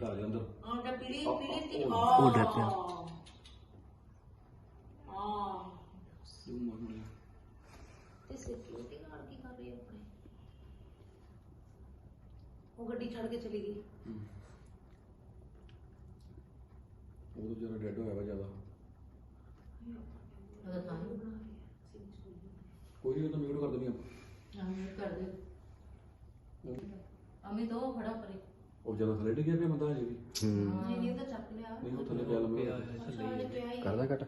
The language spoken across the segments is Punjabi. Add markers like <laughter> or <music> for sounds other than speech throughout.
ਢਾ ਦੇ ਅੰਦਰ। ਆਹ ਤਾਂ ਪੀਲੀ ਪੀਲੀ ਤੀ ਉਹ- ਆ ਉਹ ਡਰ ਪਿਆ। ਆ ਤੂੰ ਸਿਕਿਉਰਿਟੀ ਗਾਰਡ ਕੀ ਕਰ ਰਹੀ ਹੈ ਆਪਣੇ? ਉਹ ਗੱਡੀ ਛੱਡ ਕੇ ਚਲੀ ਗਈ। ਉਹ ਤਾਂ ਜਰਾ ਡੈਡ ਹੋਇਆ ਵਾ ਜ਼ਿਆਦਾ। ਉਹਦਾ ਤਾਂ ਹੀ ਬਣਾ ਰਹੀ ਹੈ। ਕੋਈ ਨਹੀਂ ਤਾਂ ਮਿਊਟ ਕਰ ਦੇਣੀ ਆਪਾਂ। ਹਾਂ ਕਰ ਦੇ। ਅਮੀ ਦੋ ਖੜਾ ਪਰੇ ਉਹ ਜ਼ਿਆਦਾ ਥੱਲੇ ਡਿੱਗਿਆ ਪਿਆ ਬੰਦਾ ਹਜੇ ਵੀ। ਨਹੀਂ ਨਹੀਂ ਤਾਂ ਚੱਕ ਲਿਆ। ਨਹੀਂ ਉਹ ਥੱਲੇ ਪਿਆ ਲੰਮੇ ਕਰਦਾ ਕੱਟ।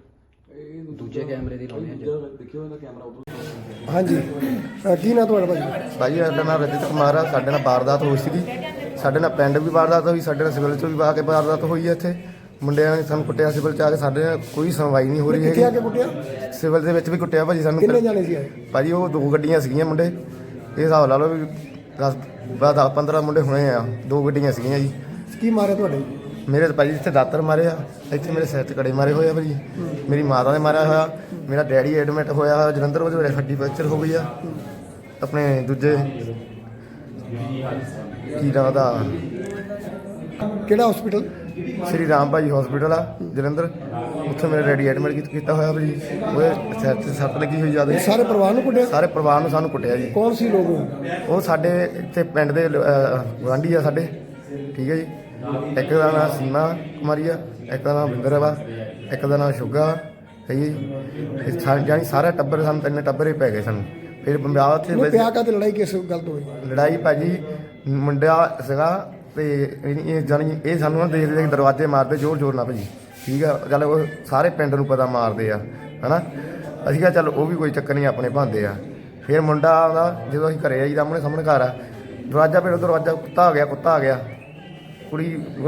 ਇਹ ਦੂਜੇ ਕੈਮਰੇ ਦੀ ਲਾਉਣੇ ਆ ਜੀ। ਦੂਜਾ ਦੇਖਿਓ ਇਹਦਾ ਕੈਮਰਾ ਉਧਰ ਹਾਂਜੀ। ਅ, ਕੀ ਨਾਂ ਤੁਹਾਡਾ ਭਾਜੀ? ਭਾਜੀ ਸਾਡਾ ਨਾਮ ਰਜਤ ਕੁਮਾਰ ਆ ਸਾਡੇ ਨਾਲ ਵਾਰਦਾਤ ਹੋਈ ਸੀਗੀ। ਸਾਡੇ ਨਾਲ ਪਿੰਡ ਵੀ ਵਾਰਦਾਤ ਹੋਈ ਸਾਡੇ ਨਾਲ ਸਿਵਲ ਚ ਵੀ ਆ ਕੇ ਵਾਰਦਾਤ ਹੋਈ ਹੈ ਇੱਥੇ। ਮੁੰਡਿਆਂ ਨੇ ਸਾਨੂੰ ਕੁੱਟਿਆ ਸਿਵਲ ਚ ਆ ਕੇ ਸਾਡੇ ਨਾਲ ਕੋਈ ਸੁਣਵਾਈ ਨਹੀਂ ਹੋ ਰਹੀ ਕਿੱਥੇ ਆ ਕੇ ਹੈਗੀ ਕੁੱਟਿਆ? ਸਿਵਲ ਦੇ ਵਿੱਚ ਵੀ ਕੁੱਟਿਆ ਭਾਜੀ ਸਾਨੂੰ। ਕਿੰਨੇ ਜਾਣੇ ਸੀ ਆਏ? ਭਾਜੀ ਉਹ ਦੋ ਗੱਡੀਆਂ ਸੀਗੀਆਂ ਮੁੰਡੇ। ਇਹ ਹਿਸਾਬ ਲਾ ਲਓ ਵੀ 10 ਬਾਅਦ 15 ਮੁੰਡੇ ਹੋਣੇ ਆ ਦੋ ਗੱਡੀਆਂ ਸੀਗੀਆਂ ਜੀ। ਕੀ ਮਾਰਿਆ ਤੁਹਾਡੇ? ਮੇਰੇ ਤਾਂ ਭਾਜੀ ਇੱਥੇ ਦਾਤਰ ਮਾਰੇ ਆ ਇੱਥੇ ਮੇਰੇ ਸਿਰ 'ਚ ਕੜੇ ਮਾਰੇ ਹੋਏ ਆ ਭਾਜੀ। ਮੇਰੀ ਮਾਤਾ ਨੇ ਮਾਰਿਆ ਹੋਇਆ ਮੇਰਾ ਡੈਡੀ ਐਡਮਿਟ ਹੋਇਆ ਹੋਇਆ ਜਲੰਧਰ ਉਹਦੇ ਵੇਲੇ ਹੱਡੀ ਫ੍ਰੈਕਚਰ ਹੋ ਗਈ ਆ। ਆਪਣੇ ਦੂਜੇ ਕੀ ਨਾਂ ਦਾ ਕਿਹੜਾ ਹਸਪੀਟਲ ਸ਼੍ਰੀ ਰਾਮ ਭਾਜੀ ਹਸਪੀਟਲ ਆ ਜਲੰਧਰ। ਉੱਥੇ ਮੇਰੇ ਡੈਡੀ ਐਡਮਿਟ ਕੀਤਾ ਹੋਇਆ ਭਾਜੀ ਉਹਦੇ ਸਿਰ 'ਚ ਸੱਟ ਲੱਗੀ ਹੋਈ ਜ਼ਿਆਦਾ। ਸਾਰੇ ਪਰਿਵਾਰ ਨੂੰ ਕੁੱਟਿਆ? ਸਾਰੇ ਪਰਿਵਾਰ ਨੂੰ ਸਾਨੂੰ ਕੁੱਟਿਆ ਜੀ। ਕੌਣ ਸੀ ਲੋਕ? ਉਹ? ਉਹ ਸਾਡੇ ਇੱਥੇ ਪਿੰਡ ਦੇ ਗਵਾਂਢੀ ਆ ਸਾਡੇ। ਠੀਕ ਹੈ ਜੀ। ਇੱਕ ਦਾ ਨਾਮ ਸੀਮਾ ਕੁਮਾਰੀ ਆ ਇੱਕ ਦਾ ਨਾਮ ਵਿੰਦਰ ਵਾ ਇੱਕ ਦਾ ਨਾਮ ਸ਼ੁਗਾ। ਹੈ ਜੀ। ਇਹ ਸਾ- ਜਾਣੀ ਸਾਰਾ ਟੱਬਰ ਸਾਨੂੰ ਤਿੰਨ ਟੱਬਰ ਹੀ ਪੈ ਗਏ ਸਾਨੂੰ। ਫਿਰ ਬੰਬਾਵਾ ਤੇ ਨਹੀਂ ਪਿਆ ਕਾ ਤੇ ਲੜਾਈ ਕਿਸ ਗੱਲ ਤੋਂ ਹੋਈ? ਲੜਾਈ ਭਾਜੀ ਮੁੰਡਾ ਸੀਗਾ ਤੇ ਇਹ ਇਹ ਜਾਣੀ ਇਹ ਸਾਨੂੰ ਨਾ ਦੇਖਦੇ ਦੇਖ ਦਰਵਾਜ਼ੇ ਮਾਰਦੇ ਜ਼ੋਰ ਜ਼ੋਰ ਨਾਲ ਭਾਜੀ। ਠੀਕ ਆ, ਚੱਲ ਉਹ ਸਾਰੇ ਪਿੰਡ ਨੂੰ ਪਤਾ ਮਾਰਦੇ ਆ, ਹਨਾ? ਅਸੀਂ ਕਿਹਾ ਚੱਲ ਉਹ ਵੀ ਕੋਈ ਚੱਕਰ ਨਹੀਂ, ਆਪਣੇ ਭਾਂਦੇ ਆ। ਫਿਰ ਮੁੰਡਾ ਆਉਂਦਾ, ਜਦੋਂ ਅਸੀਂ ਘਰੇ ਆਈ, ਸਾਹਮਣੇ ਸਾਹਮਣੇ ਘਰ ਆ। ਦਰਵਾਜ਼ਾ ਫਿਰ ਦਰਵਾਜ਼ਾ ਕੁੱਤਾ ਆ ਗਿਆ, ਕੁੱਤਾ ਆ ਗਿਆ। ਕੁੜੀ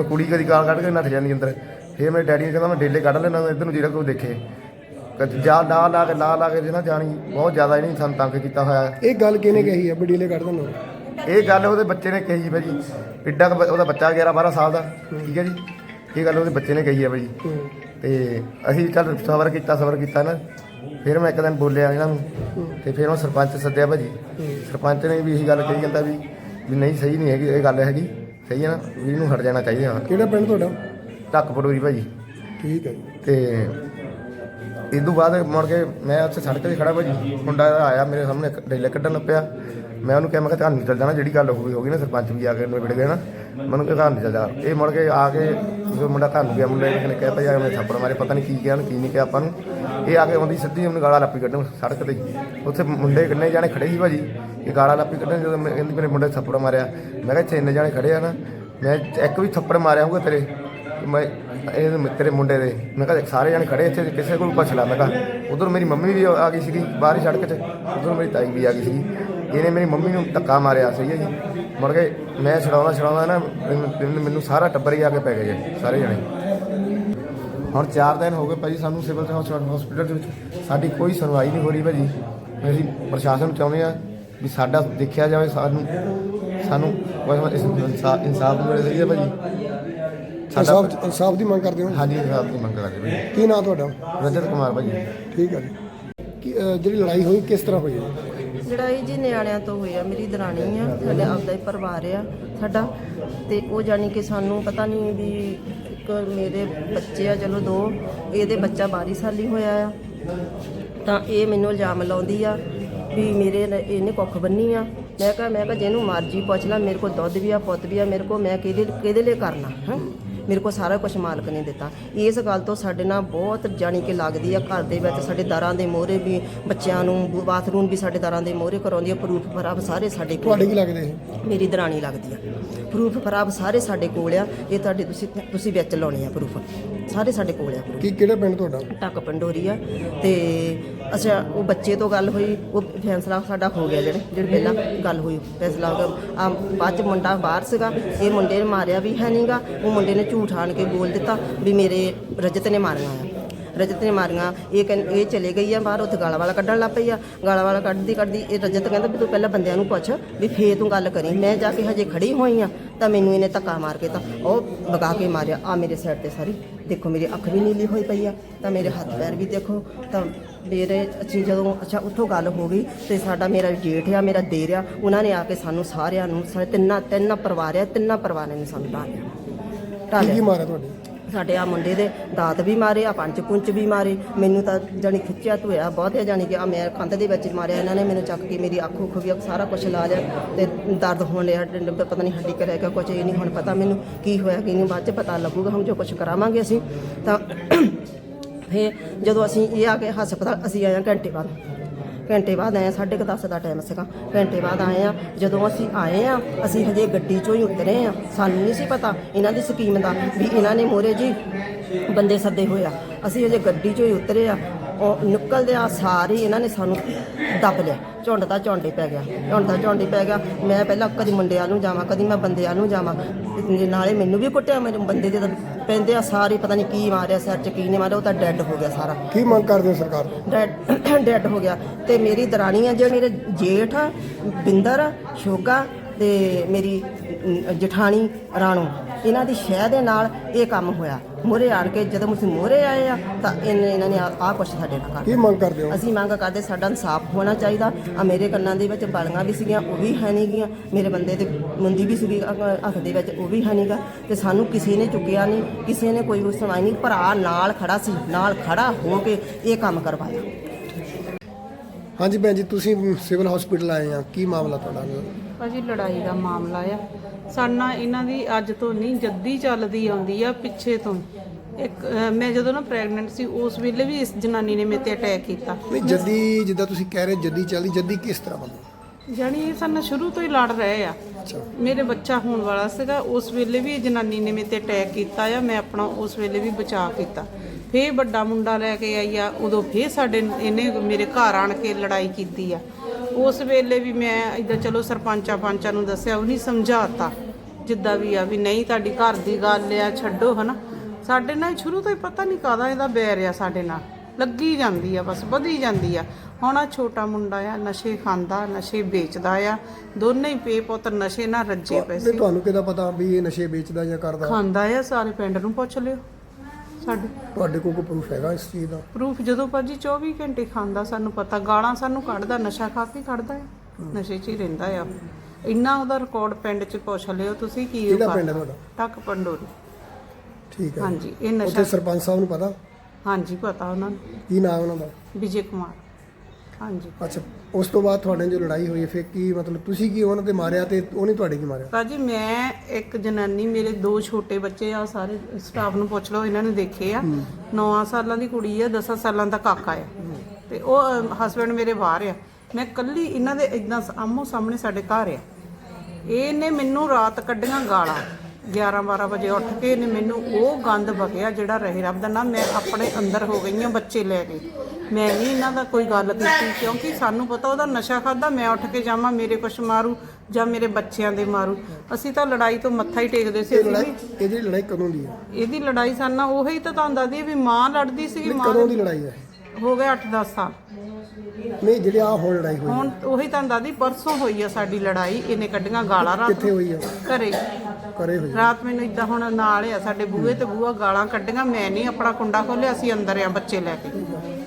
ਕੁੜੀ ਕਦੀ ਗਾਲ ਕੱਢ ਕੇ ਨੱਠ ਜਾਂਦੀ ਅੰਦਰ। ਫਿਰ ਮੇਰੇ ਡੈਡੀ ਨੇ ਕਹਿੰਦਾ ਮੈਂ ਡੇਲੇ ਕੱਢ ਲੈਣਾ ਇੱਧਰ ਨੂੰ ਜਿਹੜਾ ਕੋਈ ਦੇਖੇ। ਕਦੀ ਜਾ, ਲਾ ਲਾ ਕੇ, ਲਾ ਲਾ ਕੇ ਜਿਹਨਾਂ ਜਾਣੀ, ਬਹੁਤ ਜ਼ਿਆਦਾ ਇਹਨੇ ਸਾਨੂੰ ਤੰਗ ਕੀਤਾ ਹੋਇਆ। ਇਹ ਗੱਲ ਕਿਹਨੇ ਕਹੀ ਹੈ ਬਡੀਲੇ ਕੱਢ ਦਿੰਦਾ ਇਹ ਗੱਲ ਉਹਦੇ ਬੱਚੇ ਨੇ ਕਹੀ ਭਾਜੀ। ਇੱਡਾ ਕੁ ਬ- ਉਹਦਾ ਬੱਚਾ 11 12 ਸਾਲ ਦਾ ਠੀਕ ਹੈ ਜੀ। ਇਹ ਗੱਲ ਉਹਦੇ ਬੱਚੇ ਨੇ ਕਹੀ ਹੈ ਭਾਜੀ। ਤੇ ਅਸੀਂ ਚੱਲ ਸਬਰ ਕੀਤਾ ਸਬਰ ਕੀਤਾ ਨਾ। ਫਿਰ ਮੈਂ ਇੱਕ ਦਿਨ ਬੋਲਿਆ ਇਹਨਾਂ ਨੂੰ ਤੇ ਫਿਰ ਉਹ ਸਰਪੰਚ ਸੱਦਿਆ ਭਾਜੀ। ਸਰਪੰਚ ਨੇ ਵੀ ਇਹੀ ਗੱਲ ਕਹੀ ਜਾਂਦਾ ਵੀ ਵੀ ਨਹੀਂ ਸਹੀ ਨਹੀਂ ਹੈਗੀ ਇਹ ਗੱਲ ਹੈਗੀ। ਸਹੀ ਹੈ ਨਾ ਵੀ ਇਹਨੂੰ ਹਟ ਜਾਣਾ ਚਾਹੀਦਾ। ਕਿਹੜਾ ਪਿੰਡ ਤੁਹਾਡਾ? ਢੱਕ ਪਟੋਰੀ ਭਾਜੀ। ਠੀਕ ਹੈ ਜੀ। ਤੇ ਇਸ ਤੋਂ ਬਾਅਦ ਮੁੜ ਕੇ ਮੈਂ ਉੱਥੇ ਸੜਕ 'ਤੇ ਖੜਾ ਭਾਜੀ। ਮੁੰਡਾ ਆਇਆ ਮੇਰੇ ਸਾਹਮਣੇ ਡੇਲੇ ਕੱਢਣ ਲੱਗ ਪਿਆ। ਮੈਂ ਉਹਨੂੰ ਕਿਹਾ, ਮੈਂ ਕਿਹਾ ਤੁਹਾਨੂੰ ਨਹੀਂ ਚੱਲ ਜਾਣਾ ਜਿਹੜੀ ਗੱਲ ਹੋ ਗਈ ਹੋ ਗਈ ਨਾ, ਸਰਪੰਚ ਵੀ ਆ ਕੇ ਨਿਬੜ ਗਏ ਨਾ। ਮੈਨੂੰ ਕਿਹਾ ਘਰ ਨਹੀਂ ਚੱਲ ਜਾ ਇਹ ਮੁੜ ਕੇ ਆ ਕੇ ਜਦੋਂ ਮੁੰਡਾ ਘਰ ਨੂੰ ਗਿਆ, ਮੁੰਡੇ ਨੇ ਕਿਹਾ, ਭਾਈ ਯਾਰ ਮੈਂ ਥੱਪੜ ਮਾਰੇ, ਪਤਾ ਨਹੀਂ ਕੀ ਕਿਹਾ ਉਹਨੇ ਕੀ ਨਹੀਂ ਕਿਹਾ ਆਪਾਂ ਨੂੰ। ਇਹ ਆ ਕੇ ਆਉਂਦੀ ਸਿੱਧੀ ਉਹਨੂੰ ਗਾਲਾਂ ਲੱਪੀ ਕੱਢਣ ਸੜਕ ਤੇ। ਉੱਥੇ ਮੁੰਡੇ ਕਿੰਨੇ ਜਾਣੇ ਖੜੇ ਸੀ ਭਾਜੀ, ਇਹ ਗਾਲਾਂ ਲੱਪੀ ਕੱਢਣ ਜਦੋਂ ਮੈਂ ਕਹਿੰਦੀ ਮੇਰੇ ਮੁੰਡੇ ਥੱਪੜ ਮਾਰਿਆ। ਮੈਂ ਕਿਹਾ, ਇੱਥੇ ਇੰਨੇ ਜਾਣੇ ਖੜੇ ਆ ਨਾ, ਮੈਂ ਇੱਕ ਵੀ ਥੱਪੜ ਮਾਰਿਆ ਹੋਊਗਾ ਤੇਰੇ। ਮੈਂ, ਇਹ ਤੇਰੇ ਮੁੰਡੇ ਦੇ। ਮੈਂ ਕਿਹਾ ਸਾਰੇ ਜਣੇ ਖੜੇ ਇੱਥੇ, ਕਿਸੇ ਕੋਲ ਪੁੱਛ ਲਾ। ਮੈਂ ਕਿਹਾ, ਉਧਰ ਮੇਰੀ ਮੰਮੀ ਵੀ ਆ ਗਈ ਸੀਗੀ, ਬਾਹਰ ਹੀ ਸੜਕ 'ਚ। ਉਧਰ ਮੇਰੀ ਤਾਈ ਵੀ ਆ ਗਈ ਸੀਗੀ। ਇਹਨੇ ਮੇਰੀ ਮੰਮੀ ਨੂੰ ਧੱਕਾ ਮਾਰਿਆ ਸਹੀ ਹੈ ਜੀ? ਮੁੜ ਕੇ ਮੈਂ ਛਡਾਉਂਦਾ ਛਡਾਉਂਦਾ ਨਾ ਮੈਨੂੰ- ਸਾਰਾ ਟੱਬਰ ਹੀ ਆ ਕੇ ਪੈ ਗਏ ਜੀ ਸਾਰੇ ਜਣੇ। ਹੁਣ 4 ਦਿਨ ਹੋ ਗਏ ਭਾਜੀ ਸਾਨੂੰ ਸਿਵਲ ਹਸਪੀਟਲ ਦੇ ਵਿੱਚ। ਸਾਡੀ ਕੋਈ ਸੁਣਵਾਈ ਨਹੀਂ ਹੋ ਰਹੀ ਭਾਜੀ। ਅਸੀਂ ਪ੍ਰਸ਼ਾਸਨ ਨੂੰ ਚਾਹੁੰਦੇ ਆ ਵੀ ਸਾਡਾ ਦੇਖਿਆ ਜਾਵੇ ਸਾਨੂੰ ਸਾਨੂੰ ਕੋਈ ਇਨਸਾਫ ਇਨਸਾਫ ਮਿਲੇ ਸਹੀ ਹੈ ਭਾਜੀ? ਸਾਡਾ ਇਨਸਾਫ ਇਨਸਾਫ ਦੀ ਮੰਗ ਕਰਦੇ ਹੋ? ਹਾਂਜੀ ਇਨਸਾਫ ਦੀ ਮੰਗ ਕਰਦੇ ਭਾਜੀ। ਕੀ ਨਾਂ ਤੁਹਾਡਾ? ਰਜਤ ਕੁਮਾਰ ਭਾਜੀ। ਠੀਕ ਹੈ ਜੀ। ਕੀ, ਜਿਹੜੀ ਲੜਾਈ ਹੋਈ ਕਿਸ ਤਰ੍ਹਾਂ ਹੋਈ? ਹੈ ਲੜਾਈ ਜੀ ਨਿਆਣਿਆਂ ਤੋਂ ਹੋਈ ਆ ਮੇਰੀ ਦਰਾਣੀ ਆ, ਸਾਡੇ ਆਪਦਾ ਹੀ ਪਰਿਵਾਰ ਆ, ਸਾਡਾ। ਤੇ ਉਹ ਜਾਨੀ ਕਿ ਸਾਨੂੰ ਪਤਾ ਨਹੀਂ ਵੀ ਇੱਕ ਮੇਰੇ ਬੱਚੇ ਆ, ਚਲੋ ਦੋ, ਇਹਦੇ ਬੱਚਾ 12 ਸਾਲੀ ਹੋਇਆ ਆ। ਤਾਂ ਇਹ ਮੈਨੂੰ ਇਲਜ਼ਾਮ ਲਾਉਂਦੀ ਆ ਵੀ ਮੇਰੇ ਨ- ਇਹਨੇ ਕੁੱਖ ਬੰਨੀ ਆ। ਮੈਂ ਕਿਹਾ ਮੈਂ ਕਿਹਾ, ਜਿਹਨੂੰ ਮਰਜ਼ੀ ਪੁੱਛ ਲੈ, ਮੇਰੇ ਕੋਲ ਦੁੱਧ ਵੀ ਆ, ਪੁੱਤ ਵੀ ਆ, ਮੇਰੇ ਕੋਲ ਮੈਂ ਕਿਹਦੇ ਕਿਹਦੇ ਲਈ ਕਰਨਾ, ਹੈ? ਮੇਰੇ ਕੋਲ ਸਾਰਾ ਕੁਝ ਮਾਲਕ ਨੇ ਦਿੱਤਾ। ਇਸ ਗੱਲ ਤੋਂ ਸਾਡੇ ਨਾਲ ਬਹੁਤ ਜਾਣੀ ਕਿ ਲੱਗਦੀ ਆ ਘਰ ਦੇ ਵਿੱਚ ਸਾਡੇ ਦਰਾਂ ਦੇ ਮੋਹਰੇ ਵੀ ਬੱਚਿਆਂ ਨੂੰ ਬਾਥਰੂਮ ਵੀ ਸਾਡੇ ਦਰਾਂ ਦੇ ਮੋਹਰੇ ਕਰਾਉਂਦੀ ਆ। ਪ੍ਰੂਫ ਫਰਾਬ ਸਾਰੇ ਸਾਡੇ ਕੋਲ ਤੁਹਾਡੇ ਕੀ ਲੱਗਦੇ ਇਹ? ਮੇਰੀ ਦਰਾਣੀ ਲੱਗਦੀ ਆ। ਪ੍ਰੂਫ ਫਰਾਬ ਸਾਰੇ ਸਾਡੇ ਕੋਲ ਆ। ਇਹ ਤੁਹਾਡੇ ਤੁਸੀਂ ਤੁਸੀਂ ਵਿੱਚ ਲਾਉਣੇ ਆ ਪ੍ਰੂਫ ਸਾਰੇ ਸਾਡੇ ਕੋਲ ਆ proof। ਕੀ ਕਿਹੜਾ ਪਿੰਡ ਤੁਹਾਡਾ? ਟੱਕ ਪੰਡੋਰੀ ਆ। ਤੇ ਅੱਛਾ, ਉਹ ਬੱਚੇ ਤੋਂ ਗੱਲ ਹੋਈ, ਉਹ ਫੈਸਲਾ ਸਾਡਾ ਹੋ ਗਿਆ ਜਿਹੜੇ ਜਿਹੜੇ ਪਹਿਲਾਂ ਗੱਲ ਹੋਈ, ਫੈਸਲਾ ਹੋ ਗਿਆ। ਆ ਬਾਅਦ ਚ ਮੁੰਡਾ ਬਾਹਰ ਸੀਗਾ, ਇਹ ਮੁੰਡੇ ਨੇ ਮਾਰਿਆ ਵੀ ਹੈ ਨਹੀਂਗਾ ਉਹ ਮੁੰਡੇ ਨੇ ਝੂਠ ਆਣ ਕੇ ਬੋਲ ਦਿੱਤਾ ਵੀ ਮੇਰੇ ਰਜਤ ਨੇ ਮਾਰੀਆਂ ਆ। ਰਜਤ ਨੇ ਮਾਰੀਆਂ, ਇਹ ਕਹਿੰ, ਇਹ ਚਲੇ ਗਈ ਆ ਬਾਹਰ, ਉੱਥੇ ਗਾਲਾਂ ਵਾਲਾ ਕੱਢਣ ਲੱਗ ਪਈ ਆ। ਗਾਲਾਂ ਵਾਲਾ ਕੱਢਦੀ ਕੱਢਦੀ ਇਹ ਰਜਤ ਕਹਿੰਦਾ ਵੀ ਤੂੰ ਪਹਿਲਾਂ ਬੰਦਿਆਂ ਨੂੰ ਪੁੱਛ ਵੀ ਫੇਰ ਤੂੰ ਗੱਲ ਕਰੀ। ਮੈਂ ਜਾ ਕੇ ਹਜੇ ਖੜੀ ਹੋਈ ਆ, ਤਾਂ ਮੈਨੂੰ ਇਹਨੇ ਧੱਕਾ ਮਾਰ ਕੇ ਤਾਂ ਉਹ ਵਗਾ ਕੇ ਮਾਰਿਆ। ਆ ਮੇਰੇ ਸਿਰ ਤੇ ਸਾਰੀ, ਦੇਖੋ ਮੇਰੀ ਅੱਖ ਵੀ ਨੀਲੀ ਹੋਈ ਪਈ ਆ, ਤਾਂ ਮੇਰੇ ਹੱਥ ਪੈਰ ਵੀ ਦੇਖੋ, ਤਾਂ ਮੇਰੇ ਅਸੀਂ ਜਦੋਂ ਅੱਛਾ ਉੱਥੋਂ ਗੱਲ ਹੋ ਗਈ ਤੇ ਸਾਡਾ ਮੇਰਾ ਜੇਠ ਆ ਮੇਰਾ ਦੇਰ ਆ ਉਹਨਾਂ ਨੇ ਆ ਕੇ ਸਾਨੂੰ ਸਾਰਿਆਂ ਨੂੰ ਸਾਰੇ ਤਿੰਨਾਂ ਤਿੰਨਾਂ ਪਰਿਵਾਰ ਆ ਤਿੰਨਾਂ ਪਰਿਵਾਰਾਂ ਨੇ ਸਾਨੂੰ ਲਾ ਲਿਆ। ਕੀ ਢਾਲਿਆ ਮਾਰਿਆ ਤੁਹਾਡੇ? ਸਾਡੇ ਆ ਮੁੰਡੇ ਦੇ ਦਾਤ ਵੀ ਮਾਰੇ ਆ ਪੰਜ ਪੁੰਚ ਵੀ ਮਾਰੇ ਮੈਨੂੰ ਤਾਂ ਜਾਣੀ ਖਿੱਚਿਆ ਧੋਇਆ ਬਹੁਤ ਹੈ ਜਾਣੀ ਕਿ ਆ ਮੈਂ ਕੰਧ ਦੇ ਵਿੱਚ ਮਾਰਿਆ ਇਹਨਾਂ ਨੇ ਮੈਨੂੰ ਚੱਕ ਕੇ ਮੇਰੀ ਅੱਖ ਉੱਖ ਵੀ ਸਾਰਾ ਕੁਝ ਲਾ ਲਿਆ ਤੇ ਦਰਦ ਹੋਣ ਲਿਆ ਪਤਾ ਨਹੀਂ ਹੱਡੀ ਕਰਿਆ ਗਿਆ ਕੁਝ ਇਹ ਨਹੀਂ ਹੁਣ ਪਤਾ ਮੈਨੂੰ ਕੀ ਹੋਇਆ ਕੀ ਨਹੀਂ ਬਾਅਦ ਚ ਪਤਾ ਲੱਗੂਗਾ ਹੁਣ ਜੋ ਕੁਝ ਕਰਾਵਾਂਗੇ ਅਸੀਂ ਤਾਂ ਫਿਰ ਜਦੋਂ ਅਸੀਂ ਇਹ ਆ ਕੇ ਹਸਪਤਾਲ ਅਸੀਂ ਆਏ ਹਾਂ ਘੰਟੇ ਬਾਅਦ। ਘੰਟੇ ਬਾਅਦ ਆਏ ਹਾਂ, ਸਾਢੇ ਕੁ ਦਸ ਦਾ ਟਾਈਮ ਸੀਗਾ। ਘੰਟੇ ਬਾਅਦ ਆਏ ਆ ਜਦੋਂ ਅਸੀਂ ਆਏ ਆ ਅਸੀਂ ਹਜੇ ਗੱਡੀ ਚੋਂ ਹੀ ਉਤਰੇ ਆ ਸਾਨੂੰ ਨਹੀਂ ਸੀ ਪਤਾ ਇਹਨਾਂ ਦੀ ਸਕੀਮ ਦਾ ਵੀ ਇਹਨਾਂ ਨੇ ਮੋਰੇ ਜੀ ਬੰਦੇ ਸੱਦੇ ਹੋਏ ਆ। ਅਸੀਂ ਹਜੇ ਗੱਡੀ ਚੋਂ ਹੀ ਉਤਰੇ ਆ ਉਹ ਨਿਕਲਦੇ ਆ ਸਾਰੇ ਇਹਨਾਂ ਨੇ ਸਾਨੂੰ ਦੱਬ ਲਿਆ। ਝੁੰਡ ਦਾ ਝੁੰਡੇ ਪੈ ਗਿਆ। ਝੁੰਡ ਦਾ ਝੁੰਡੇ ਪੈ ਗਿਆ। ਮੈਂ ਪਹਿਲਾਂ ਕਦੀ ਮੁੰਡਿਆਂ ਨੂੰ ਜਾਵਾਂ ਕਦੀ ਮੈਂ ਬੰਦਿਆਂ ਨੂੰ ਜਾਵਾਂ। ਨਾਲੇ ਮੈਨੂੰ ਵੀ ਕੁੱਟਿਆ ਮੇਰੇ ਬੰਦੇ ਦੇ ਤਾਂ ਪੈਂਦੇ ਆ ਸਾਰੇ ਪਤਾ ਨਹੀਂ ਕੀ ਮਾਰਿਆ ਸਿਰ 'ਚ ਕੀ ਨਹੀਂ ਮਾਰਿਆ ਉਹ ਤਾਂ ਡੈੱਡ ਹੋ ਗਿਆ ਸਾਰਾ। ਕੀ ਮੰਗ ਕਰਦੇ ਹੋ ਸਰਕਾਰ ਤੋਂ? ਡੈਡ ਡੈਡ <coughs> ਹੋ ਗਿਆ। ਤੇ ਮੇਰੀ ਦਰਾਣੀ ਆ ਜਿਹੜੇ ਮੇਰੇ ਜੇਠ ਆ, ਬਿੰਦਰ ਸ਼ੋਗਾ ਤੇ ਮੇਰੀ ਅਮ, ਜਠਾਣੀ ਰਾਣੋ। ਇਹਨਾਂ ਦੀ ਸ਼ਹਿ ਦੇ ਨਾਲ ਇਹ ਕੰਮ ਹੋਇਆ। ਮੋਰੇ ਆਣ ਕੇ ਜਦੋਂ ਅਸੀਂ ਮੋਰੇ ਆਏ ਆ ਤਾਂ ਇਹਨੇ ਇਹਨਾਂ ਨੇ ਆਹ ਕੁਛ ਸਾਡੇ ਨਾਲ ਕਰ ਕੀ ਮੰਗ ਕਰਦੇ ਹੋ? ਅਸੀਂ ਮੰਗ ਕਰਦੇ ਸਾਡਾ ਇਨਸਾਫ ਹੋਣਾ ਚਾਹੀਦਾ। ਆ ਮੇਰੇ ਕੰਨਾਂ ਦੇ ਵਿੱਚ ਬਾਲੀਆਂ ਵੀ ਸੀਗੀਆਂ ਉਹ ਵੀ ਹੈ ਨਹੀਂ ਗੀਆਂ। ਮੇਰੇ ਬੰਦੇ ਦੇ ਮੁੰਦੀ ਵੀ ਸੀਗੀ ਅ- ਹੱਥ ਦੇ ਵਿੱਚ ਉਹ ਵੀ ਹੈ ਨਹੀਂਗਾ ਤੇ ਸਾਨੂੰ ਕਿਸੇ ਨੇ ਚੁੱਕਿਆ ਨਹੀਂ ਕਿਸੇ ਨੇ ਕੋਈ ਸੁਣਾਈ ਨਹੀਂ। ਭਰਾ ਨਾਲ ਖੜਾ ਸੀ ਨਾਲ ਖੜਾ ਹੋ ਕੇ ਇਹ ਕੰਮ ਕਰਵਾਇਆ। ਹਾਂਜੀ ਭੈਣ ਜੀ ਤੁਸੀਂ ਸਿਵਲ ਹਸਪੀਟਲ ਆਏ ਆ। ਕੀ ਮਾਮਲਾ ਤੁਹਾਡਾ? ਭਾਜੀ ਲੜਾਈ ਦਾ ਮਾਮਲਾ ਆ। ਸਾਡਾ ਇਹਨਾਂ ਦੀ ਅੱਜ ਤੋਂ ਨਹੀਂ ਜੱਦੀ ਚੱਲਦੀ ਆਉਂਦੀ ਆ ਪਿੱਛੇ ਤੋਂ। ਇੱਕ ਮੈਂ ਜਦੋਂ ਨਾ ਪ੍ਰੈਗਨੈਂਟ ਸੀ ਉਸ ਵੇਲੇ ਵੀ ਇਸ ਜਨਾਨੀ ਨੇ ਮੇਰੇ ਤੇ ਅਟੈਕ ਕੀਤਾ। ਨਹੀਂ ਜੱਦੀ ਜਿੱਦਾਂ ਤੁਸੀਂ ਕਹਿ ਰਹੇ ਜੱਦੀ ਚੱਲਦੀ ਜੱਦੀ ਕਿਸ ਤਰ੍ਹਾਂ ਬੰਦਾ ਜਾਣੀ ਇਹ ਸਾਨੂੰ ਸ਼ੁਰੂ ਤੋਂ ਹੀ ਲੜ ਰਹੇ ਆ। ਮੇਰੇ ਬੱਚਾ ਹੋਣ ਵਾਲਾ ਸੀਗਾ ਉਸ ਵੇਲੇ ਵੀ ਇਹ ਜਨਾਨੀ ਨੇ ਮੇਰੇ ਤੇ ਅਟੈਕ ਕੀਤਾ ਆ ਮੈਂ ਆਪਣਾ ਉਸ ਵੇਲੇ ਵੀ ਬਚਾਅ ਕੀਤਾ। ਫੇਰ ਵੱਡਾ ਮੁੰਡਾ ਲੈ ਕੇ ਆਈ ਆ ਉਦੋਂ ਫੇਰ ਸਾਡੇ ਇਹਨੇ ਮੇਰੇ ਘਰ ਆਣ ਕੇ ਲੜਾਈ ਕੀਤੀ ਆ। ਉਸ ਵੇਲੇ ਵੀ ਮੈਂ ਇਦਾਂ ਚਲੋ ਸਰਪੰਚਾਂ ਪੰਚਾਂ ਨੂੰ ਦੱਸਿਆ ਉਹ ਨਹੀਂ ਸਮਝਾਤਾ ਜਿੱਦਾਂ ਵੀ ਆ ਵੀ ਨਹੀਂ ਤੁਹਾਡੀ ਘਰ ਦੀ ਗੱਲ ਆ ਛੱਡੋ ਹਨਾ। ਸਾਡੇ ਨਾਲ ਸ਼ੁਰੂ ਤੋਂ ਹੀ ਪਤਾ ਨਹੀਂ ਕਾਦਾ ਇਹਦਾ ਬੈਰ ਆ ਸਾਡੇ ਨਾਲ। ਲੱਗੀ ਜਾਂਦੀ ਆ ਬਸ ਵਧੀ ਜਾਂਦੀ ਆ। ਹੁਣ ਆ ਛੋਟਾ ਮੁੰਡਾ ਆ ਨਸ਼ੇ ਖਾਂਦਾ ਨਸ਼ੇ ਵੇਚਦਾ ਆ। ਦੋਨੇ ਹੀ ਪੇ ਪੁੱਤ ਨਸ਼ੇ ਨਾਲ ਰੱਜੇ ਪਏ ਨਹੀਂ ਸੀ। ਤੁਹਾਨੂੰ ਕਿਹਦਾ ਪਤਾ ਵੀ ਇਹ ਨਸ਼ੇ ਵੇਚਦਾ ਜਾਂ ਕਰਦਾ? ਖਾਂਦਾ ਆ ਸਾਰੇ ਪਿੰਡ ਨੂੰ ਪੁੱਛ ਲਿਓ। ਸਾਡੇ। ਤੁਹਾਡੇ ਕੋਲ ਕੋਈ ਪ੍ਰੂਫ ਹੈਗਾ ਇਸ ਚੀਜ਼ ਦਾ? ਪ੍ਰੂਫ ਜਦੋਂ ਭਾਜੀ 24 ਘੰਟੇ ਖਾਂਦਾ ਸਾਨੂੰ ਪਤਾ ਗਾਲਾਂ ਸਾਨੂੰ ਕੱਢਦਾ ਨਸ਼ਾ ਖਾ ਕੇ ਕੱਢਦਾ ਆ ਨਸ਼ੇ 'ਚ ਹੀ ਰਹਿੰਦਾ ਆ। ਇੰਨਾ ਉਹਦਾ ਰਿਕਾਰਡ ਪਿੰਡ 'ਚ ਪੁੱਛ ਲਿਓ ਤੁਸੀਂ ਕੀ ਉਹ ਕਿਹੜਾ ਪਿੰਡ ਹੈ। ਤੁਹਾਡਾ? ਟੱਕ ਪੰਡੋਰੀ। ਠੀਕ ਹੈ। ਹਾਂਜੀ ਇਹ ਉੱਥੇ ਨਸ਼ਾ ਸਰਪੰਚ ਸਾਹਿਬ ਨੂੰ ਪਤਾ? ਹਾਂਜੀ ਪਤਾ ਉਹਨਾਂ ਨੂੰ। ਕੀ ਨਾਮ ਉਹਨਾਂ ਦਾ? ਵਿਜੇ ਕੁਮਾਰ। ਹਾਂਜੀ। ਅੱਛਾ ਉਸ ਤੋਂ ਬਾਅਦ ਤੁਹਾਡੇ ਨਾਲ ਜੋ ਲੜਾਈ ਹੋਈ ਫਿਰ ਕੀ ਮਤਲਬ ਤੁਸੀਂ ਕੀ ਉਹਨਾਂ ਤੇ ਮਾਰਿਆ ਤੇ ਉਹਨੇ ਤੁਹਾਡੇ ਕੀ ਮਾਰਿਆ? ਭਾਜੀ ਮੈਂ ਇੱਕ ਜਨਾਨੀ ਮੇਰੇ ਦੋ ਛੋਟੇ ਬੱਚੇ ਆ ਸਾਰੇ ਸਟਾਫ ਨੂੰ ਪੁੱਛ ਲਓ ਇਹਨਾਂ ਨੇ ਦੇਖੇ ਆ। 9 ਸਾਲਾਂ ਦੀ ਕੁੜੀ ਆ 10 ਸਾਲਾਂ ਦਾ ਕਾਕਾ ਆ। ਤੇ ਉਹ ਹਸਬੰਡ ਮੇਰੇ ਬਾਹਰ ਆ। ਮੈਂ ਕੱਲੀ ਇਹਨਾਂ ਦੇ ਇਦਾਂ ਆਮੋ ਸਾਹਮਣੇ ਸਾਡੇ ਘਰ ਆ। ਇਹਨੇ ਮੈਨੂੰ ਰਾਤ ਕੱਢੀਆਂ ਗਾਲਾਂ। 11 12 ਵਜੇ ਉੱਠ ਕੇ ਇਹਨੇ ਮੈਨੂੰ ਉਹ ਗੰਦ ਬਕਿਆ ਜਿਹੜਾ ਰਹੇ ਰੱਬ ਦਾ ਨਾਮ ਮੈਂ ਆਪਣੇ ਅੰਦਰ ਹੋ ਗਈ ਹਾਂ ਬੱਚੇ ਲੈ ਕੇ। ਮੈਂ ਨਹੀਂ ਇਹਨਾਂ ਦਾ ਕੋਈ ਗੱਲ ਕੀਤੀ ਕਿਉਂਕਿ ਸਾਨੂੰ ਪਤਾ ਉਹਦਾ ਨਸ਼ਾ ਖਾਦਾ ਮੈਂ ਉੱਠ ਕੇ ਜਾਵਾਂ ਮੇਰੇ ਕੁਛ ਮਾਰੂ ਜਾਂ ਮੇਰੇ ਬੱਚਿਆਂ ਦੇ ਮਾਰੂ। ਅਸੀਂ ਤਾਂ ਲੜਾਈ ਤੋਂ ਮੱਥਾ ਹੀ ਟੇਕਦੇ ਸੀ ਇਹ ਅਸੀਂ ਲੜਾਈ ਵੀ ਲੜਾਈ ਕਦੋਂ ਦੀ ਹੈ? ਇਹਦੀ ਲੜਾਈ ਸਾਨਾ ਉਹੀ ਤਾਂ ਤੁਹਾਨੂੰ ਦੱਸਦੀ ਆ ਵੀ ਮਾਂ ਲੜਦੀ ਸੀਗੀ ਮਾਂ ਕਦੋਂ ਦੀ ਲੜਾਈ ਹੈ? ਹੋ ਗਿਆ 8-10 ਸਾਲ। ਨਹੀਂ ਜਿਹੜੀ ਆ ਹੁਣ ਲੜਾਈ ਹੋਈ ਹੁਣ ਉਹੀ ਤੁਹਾਨੂੰ ਦੱਸਦੀ ਪਰਸੋਂ ਹੋਈ ਆ ਸਾਡੀ ਲੜਾਈ ਇਹਨੇ ਕੱਢੀਆਂ ਗਾਲਾਂ ਰਾਤ ਕਿੱਥੇ ਹੋਈ ਹੈ ਘਰੇ। ਕਰੇ ਹੋਈ ਹੈ। ਰਾਤ ਮੈਨੂੰ ਇਦਾਂ ਹੁਣ ਨਾਲ ਆ ਸਾਡੇ ਬੂਹੇ ਤੇ ਬੂਹਾ ਗਾਲਾਂ ਕੱਢੀਆਂ ਮੈਂ ਨਹੀਂ ਆਪਣਾ ਕੁੰਡਾ ਖੋਲਿਆ ਅਸੀਂ ਅੰਦਰ ਆ ਬੱਚੇ ਲੈ ਕੇ।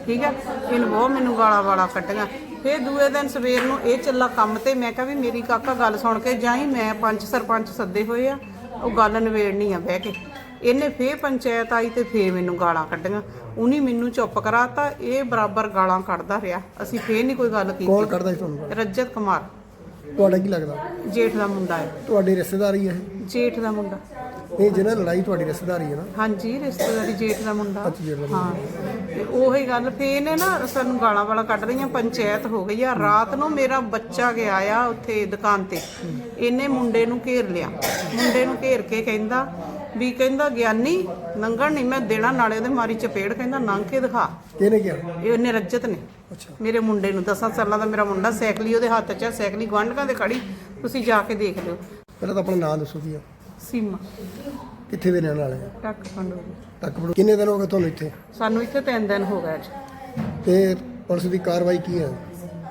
ਠੀਕ ਆ ਇਹਨੂੰ ਬਹੁਤ ਮੈਨੂੰ ਗਾਲਾਂ ਵਾਲਾ ਕੱਢੀਆਂ ਫਿਰ ਦੂਏ ਦਿਨ ਸਵੇਰ ਨੂੰ ਇਹ ਚੱਲਾ ਕੰਮ ਤੇ ਮੈਂ ਕਿਹਾ ਵੀ ਮੇਰੀ ਕਾਕਾ ਗੱਲ ਸੁਣ ਕੇ ਜਾਈ ਮੈਂ ਪੰਜ ਸਰਪੰਚ ਸੱਦੇ ਹੋਏ ਆ ਉਹ ਗੱਲ ਨਿਬੇੜਨੀ ਆ ਬਹਿ ਕੇ। ਇਹਨੇ ਫੇਰ ਪੰਚਾਇਤ ਆਈ ਤੇ ਫੇਰ ਮੈਨੂੰ ਗਾਲਾਂ ਕੱਢੀਆਂ। ਉਹਨੇ ਮੈਨੂੰ ਚੁੱਪ ਕਰਾਤਾ ਇਹ ਬਰਾਬਰ ਗਾਲਾਂ ਕੱਢਦਾ ਰਿਹਾ। ਅਸੀਂ ਫੇਰ ਨਹੀਂ ਕੋਈ ਗੱਲ ਕੌਣ ਕੀਤੀ ਕਰਦਾ ਸੀ ਤੁਹਾਨੂੰ ਰੱਜਤ ਕੁਮਾਰ। ਤੁਹਾਡਾ ਕੀ ਲੱਗਦਾ? ਜੇਠ ਦਾ ਮੁੰਡਾ ਹੈ। ਤੁਹਾਡੀ ਰਿਸ਼ਤੇਦਾਰੀ ਹੈ ਇਹ? ਜੇਠ ਦਾ ਮੁੰਡਾ। ਨਹੀਂ ਜਿਹਨਾਂ ਲੜਾਈ ਤੁਹਾਡੀ ਰਿਸ਼ਤੇਦਾਰੀ ਹੈ ਨਾ? ਹਾਂਜੀ ਰਿਸ਼ਤੇਦਾਰੀ ਜੇਠ ਦਾ ਮੁੰਡਾ। ਅੱਛਾ, ਜੇਠ ਦਾ ਹਾਂ ਤੇ ਉਹੀ ਗੱਲ ਫੇਰ ਨੇ ਨਾ ਸਾਨੂੰ ਗਾਲਾਂ ਵਾਲਾ ਕੱਢ ਰਹੀਆਂ ਪੰਚਾਇਤ ਹੋ ਗਈ ਆ। ਰਾਤ ਨੂੰ ਮੇਰਾ ਬੱਚਾ ਗਿਆ ਆ ਉੱਥੇ ਦੁਕਾਨ ਤੇ। ਇਹਨੇ ਮੁੰਡੇ ਨੂੰ ਘੇਰ ਲਿਆ। ਮੁੰਡੇ ਨੂੰ ਘੇਰ ਕੇ ਕਹਿੰਦਾ ਵੀ ਕਹਿੰਦਾ ਗਿਆਨੀ ਨੰਗਣ ਨਹੀਂ ਮੈਂ ਦੇਣਾ ਨਾਲੇ ਉਹਦੇ ਮਾਰੀ ਚਪੇੜ। ਕਹਿੰਦਾ ਨੰਗ ਕੇ ਦਿਖਾ। ਕਿਹਨੇ ਕਿਹਾ? ਇਹ ਉਹਨੇ ਰੱਜਤ ਨੇ। ਅੱਛਾ। ਮੇਰੇ ਮੁੰਡੇ ਨੂੰ 10 ਸਾਲਾਂ ਦਾ ਮੇਰਾ ਮੁੰਡਾ ਸਾਈਕਲੀ ਉਹਦੇ ਹੱਥ 'ਚ ਆ, ਸਾਈਕਲੀ ਗੁਆਂਢੀਆਂ ਦੇ ਖੜੀ। ਤੁਸੀਂ ਜਾ ਕੇ ਦੇਖ ਲਿਓ। ਪਹਿਲਾਂ ਤਾਂ ਆਪਣਾ ਨਾਮ ਦੱਸੋ ਕੀ ਆ ਸੀਮਾ। ਕਿੱਥੇ ਦੇ ਰਹਿਣ ਵਾਲੇ ਆ? ਟੱਕ ਬੜੋ ਕਿੰਨੇ ਦਿਨ ਹੋ ਗਏ ਤੁਹਾਨੂੰ ਇੱਥੇ? ਸਾਨੂੰ ਇੱਥੇ ਤਿੰਨ ਦਿਨ ਹੋ ਗਏ ਅੱਜ। ਤੇ ਪੁਲਿਸ ਦੀ ਕਾਰਵਾਈ ਕੀ ਹੈ?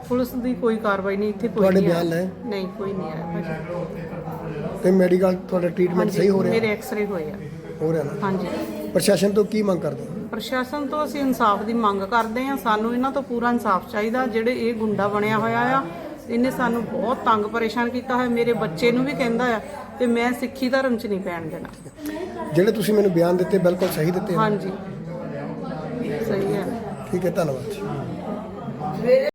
ਪੁਲਿਸ ਦੀ ਕੋਈ ਕਾਰਵਾਈ ਨਹੀਂ ਇੱਥੇ ਕੋਈ ਤੁਹਾਡੇ ਨਹੀਂ ਬਿਆਨ ਆਇਆ। ਲਏ? ਨਹੀਂ ਕੋਈ ਨਹੀਂ ਆਇਆ ਤੇ ਮੈਡੀਕਲ ਤੁਹਾਡਾ ਟ੍ਰੀਟਮੈਂਟ ਸਹੀ ਹੋ ਰਿਹਾ? ਮੇਰੇ ਐਕਸ-ਰੇ ਹੋਏ ਆ। ਹੋ ਰਿਹਾ ਨਾ? ਹਾਂਜੀ। ਪ੍ਰਸ਼ਾਸਨ ਤੋਂ ਕੀ ਮੰਗ ਕਰਦੇ ਹੋ? ਪ੍ਰਸ਼ਾਸਨ ਤੋਂ ਅਸੀਂ ਇਨਸਾਫ ਦੀ ਮੰਗ ਕਰਦੇ ਆ ਸਾਨੂੰ ਇਹਨਾਂ ਤੋਂ ਪੂਰਾ ਇਨਸਾਫ ਚਾਹੀਦਾ। ਜਿਹੜੇ ਇਹ ਗੁੰਡਾ ਬਣਿਆ ਹੋਇਆ ਆ ਇਹਨੇ ਸਾਨੂੰ ਬਹੁਤ ਤੰਗ ਪਰੇਸ਼ਾਨ ਕੀਤਾ ਹੋਇਆ। ਮੇਰੇ ਬੱਚੇ ਨੂੰ ਵੀ ਕਹਿੰਦਾ ਆ ਤੇ ਮੈਂ ਸਿੱਖੀ ਧਰਮ 'ਚ ਨਹੀਂ ਪੈਣ ਦੇਣਾ। ਜਿਹੜੇ ਤੁਸੀਂ ਮੈਨੂੰ ਬਿਆਨ ਦਿੱਤੇ ਬਿਲਕੁਲ ਸਹੀ ਦਿੱਤੇ। ਹਾਂਜੀ। ਸਹੀ ਹੈ। ਠੀਕ ਹੈ ਧੰਨਵਾਦ ਜੀ।